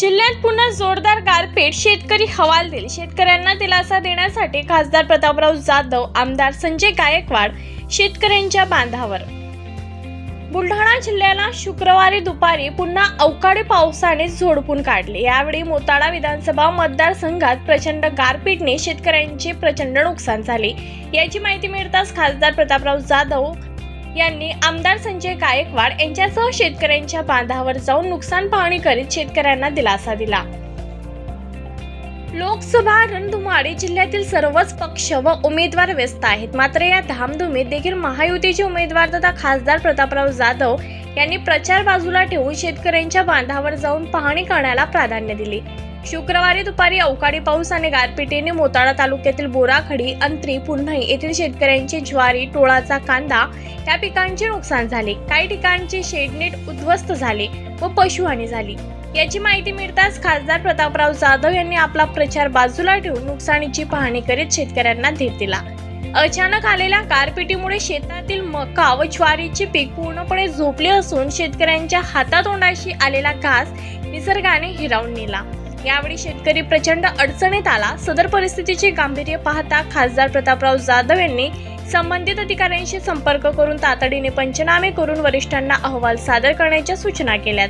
जिल्ह्यात पुन्हा जोरदार गारपीट. शेतकरी हवालदिल. शेतकऱ्यांना दिलासा देण्यासाठी खासदार प्रतापराव जाधव आमदार संजय गायकवाड शेतकऱ्यांच्या बांधावर. बुलढाणा जिल्ह्याला शुक्रवारी दुपारी पुन्हा अवकाळी पावसाने झोडपून काढले. यावेळी मोताळा विधानसभा मतदारसंघात प्रचंड गारपीटने शेतकऱ्यांचे प्रचंड नुकसान झाले. याची माहिती मिळताच खासदार प्रतापराव जाधव यांनी आमदार संजय गायकवाड यांच्यासह शेतकऱ्यांच्या बांधावर जाऊन नुकसान पाहणी करीत शेतकऱ्यांना दिलासा दिला. लोकसभा रणधुमाळी जिल्ह्यातील सर्वच पक्ष व उमेदवार व्यस्त आहेत. मात्र या धामधुमीत देखील महायुतीचे उमेदवार तथा खासदार प्रतापराव जाधव यांनी प्रचार बाजूला ठेवून शेतकऱ्यांच्या बांधावर जाऊन पाहणी करण्याला प्राधान्य दिले. शुक्रवारी दुपारी अवकाळी पाऊस आणि गारपिटीने मोताळा तालुक्यातील बोराखडी अंत्री पुन्हाई येथील शेतकऱ्यांची ज्वारी टोळाचा कांदा या पिकांचे नुकसान झाले. काही ठिकाणचे शेडनेट उद्ध्वस्त झाले व पशुहानी झाली. याची माहिती मिळताच खासदार प्रतापराव जाधव यांनी आपला प्रचार बाजूला ठेवून नुकसानीची पाहणी करीत शेतकऱ्यांना धीर दिला. अचानक आलेल्या गारपिटीमुळे शेतातील मका व ज्वारीचे पीक पूर्णपणे झोपले असून शेतकऱ्यांच्या हातातोंडाशी आलेला घास निसर्गाने हिरावून नेला. यावेळी शेतकरी प्रचंड अडचणीत आला. सदर परिस्थितीचे गांभीर्य पाहता खासदार प्रतापराव जाधव यांनी संबंधित अधिकाऱ्यांशी संपर्क करून तातडीने पंचनामे करून वरिष्ठांना अहवाल सादर करण्याच्या सूचना केल्यात.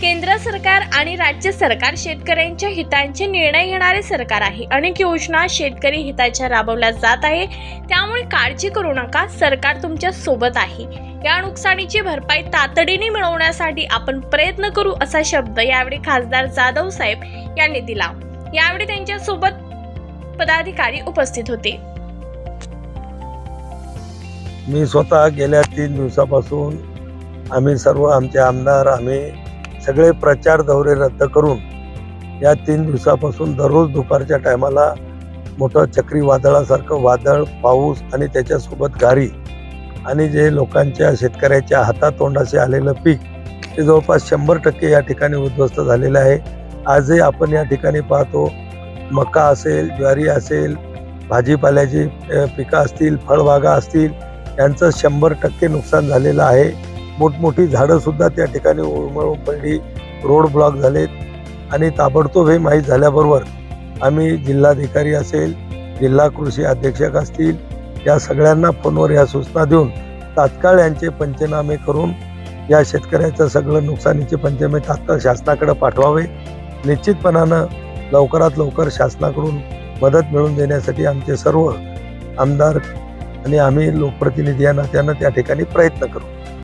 केंद्र सरकार आणि राज्य सरकार शेतकऱ्यांच्या हितांचे निर्णय घेणारे सरकार आहे. अनेक योजना शेतकरी हिताच्या राबवल्या जात आहे. त्यामुळे काळजी करू नका. सरकार तुमच्यासोबत आहे. या नुकसानीची भरपाई तातडीने मिळवण्यासाठी आपण प्रयत्न करू असा शब्द यावेळी खासदार जाधव साहेब यांनी दिला. यावेळी त्यांच्यासोबत पदाधिकारी उपस्थित होते. मी स्वतः गेल्या तीन दिवसापासून आम्ही सर्व आमचे आमदार आम्ही सगळे प्रचार दौरे रद्द करून या तीन दिवसापासून दररोज दुपारच्या टायमाला मोठं चक्रीवादळासारखं वादळ पाऊस आणि त्याच्यासोबत गारी आणि जे लोकांच्या शेतकऱ्याच्या हातातोंडाशी आलेलं पीक ते जवळपास शंभर टक्के या ठिकाणी उद्ध्वस्त झालेलं आहे. आजही आपण या ठिकाणी पाहतो मका असेल ज्वारी असेल भाजीपाल्याची पिकं असतील फळबागा असतील यांचं शंभर टक्के नुकसान झालेलं आहे. मोठमोठी झाडंसुद्धा त्या ठिकाणी उळमळून पडली. रोड ब्लॉक झालेत. आणि ताबडतोब हे माहीत झाल्याबरोबर आम्ही जिल्हाधिकारी असेल जिल्हा कृषी अधीक्षक असतील या सगळ्यांना फोनवर या सूचना देऊन तात्काळ यांचे पंचनामे करून या शेतकऱ्याचं सगळं नुकसानीचे पंचनामे तात्काळ शासनाकडे पाठवावे. निश्चितपणानं लवकरात लवकर शासनाकडून मदत मिळवून देण्यासाठी आमचे सर्व आमदार आणि आम्ही लोकप्रतिनिधी या नात्यानं त्या ठिकाणी प्रयत्न करू.